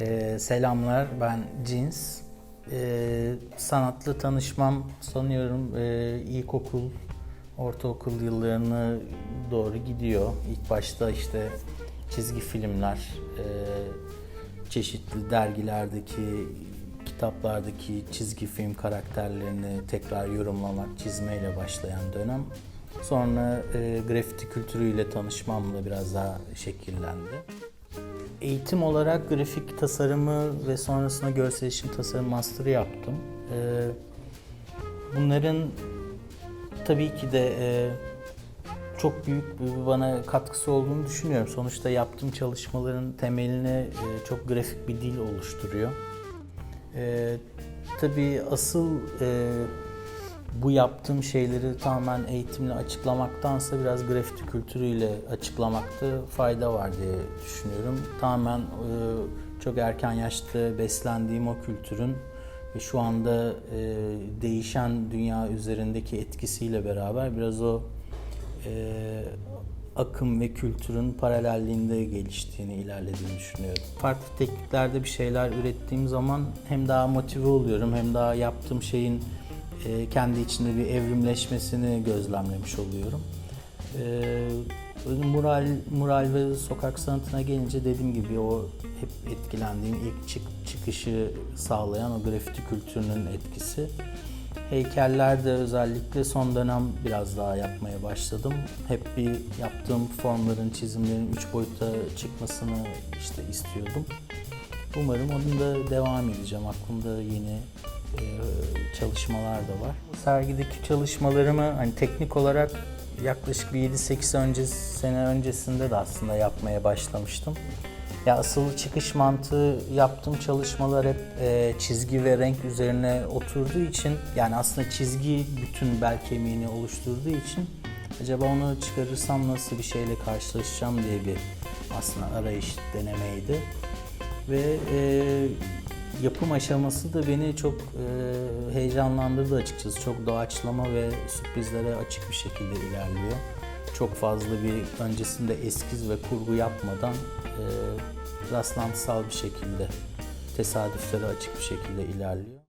Ee, selamlar, ben Cins. Ee, sanatlı tanışmam sanıyorum e, ilkokul, ortaokul yıllarını doğru gidiyor. İlk başta işte çizgi filmler, e, çeşitli dergilerdeki, kitaplardaki çizgi film karakterlerini tekrar yorumlamak, çizmeyle başlayan dönem. Sonra e, grafiti kültürüyle tanışmamla biraz daha şekillendi. Eğitim olarak grafik tasarımı ve sonrasında görsel iletişim tasarım master'ı yaptım. Ee, bunların tabii ki de e, çok büyük bana katkısı olduğunu düşünüyorum. Sonuçta yaptığım çalışmaların temelini e, çok grafik bir dil oluşturuyor. Ee, tabii asıl e, bu yaptığım şeyleri tamamen eğitimle açıklamaktansa biraz grafiti kültürüyle açıklamakta fayda var diye düşünüyorum. Tamamen e, çok erken yaşta beslendiğim o kültürün ve şu anda e, değişen dünya üzerindeki etkisiyle beraber biraz o e, akım ve kültürün paralelliğinde geliştiğini, ilerlediğini düşünüyorum. Farklı tekniklerde bir şeyler ürettiğim zaman hem daha motive oluyorum hem daha yaptığım şeyin e, kendi içinde bir evrimleşmesini gözlemlemiş oluyorum. E, mural, mural ve sokak sanatına gelince dediğim gibi o hep etkilendiğim ilk çık, çıkışı sağlayan o grafiti kültürünün etkisi. Heykellerde özellikle son dönem biraz daha yapmaya başladım. Hep bir yaptığım formların, çizimlerin üç boyuta çıkmasını işte istiyordum. Umarım onun da devam edeceğim. Aklımda yeni e, çalışmalar da var. Sergideki çalışmalarımı hani teknik olarak yaklaşık bir 7-8 önce, sene öncesinde de aslında yapmaya başlamıştım. Ya asıl çıkış mantığı yaptığım çalışmalar hep e, çizgi ve renk üzerine oturduğu için yani aslında çizgi bütün bel kemiğini oluşturduğu için acaba onu çıkarırsam nasıl bir şeyle karşılaşacağım diye bir aslında arayış denemeydi. Ve e, yapım aşaması da beni çok e, heyecanlandırdı açıkçası. Çok doğaçlama ve sürprizlere açık bir şekilde ilerliyor. Çok fazla bir öncesinde eskiz ve kurgu yapmadan e, rastlantısal bir şekilde, tesadüflere açık bir şekilde ilerliyor.